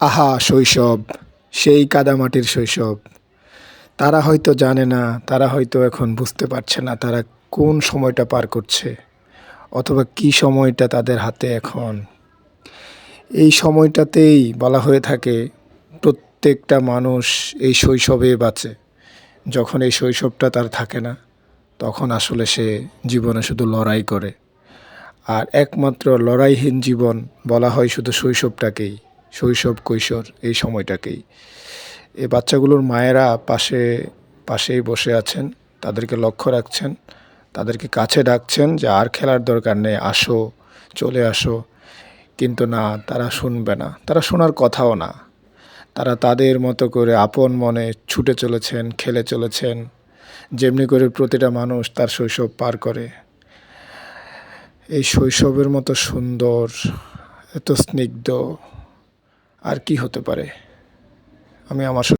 আহা, শৈশব, সেই কাদামাটির শৈশব। তারা হয়তো জানে না, তারা হয়তো এখন বুঝতে পারছে না তারা কোন সময়টা পার করছে, অথবা কী সময়টা তাদের হাতে এখন। এই সময়টাতেই বলা হয়ে থাকে, প্রত্যেকটা মানুষ এই শৈশবে বাঁচে। যখন এই শৈশবটা তার থাকে না, তখন আসলে সে জীবনে শুধু লড়াই করে। আর একমাত্র লড়াইহীন জীবন বলা হয় শুধু শৈশবটাকেই। শৈশব, কৈশোর এই সময়টাকেই। এই বাচ্চাগুলোর মায়েরা পাশে, পাশেই বসে আছেন, তাদেরকে লক্ষ্য রাখছেন, তাদেরকে কাছে ডাকছেন যে আর খেলার দরকার নেই, আসো, চলে আসো। কিন্তু না, তারা শুনবে না। তারা শোনার কথাও না। তারা তাদের মতো করে আপন মনে ছুটে চলেছেন, খেলে চলেছেন। যেমনি করে প্রতিটা মানুষ তার শৈশব পার করে। এই শৈশবের মতো সুন্দর, এত স্নিগ্ধ আর কি হতে পারে? আমি আমার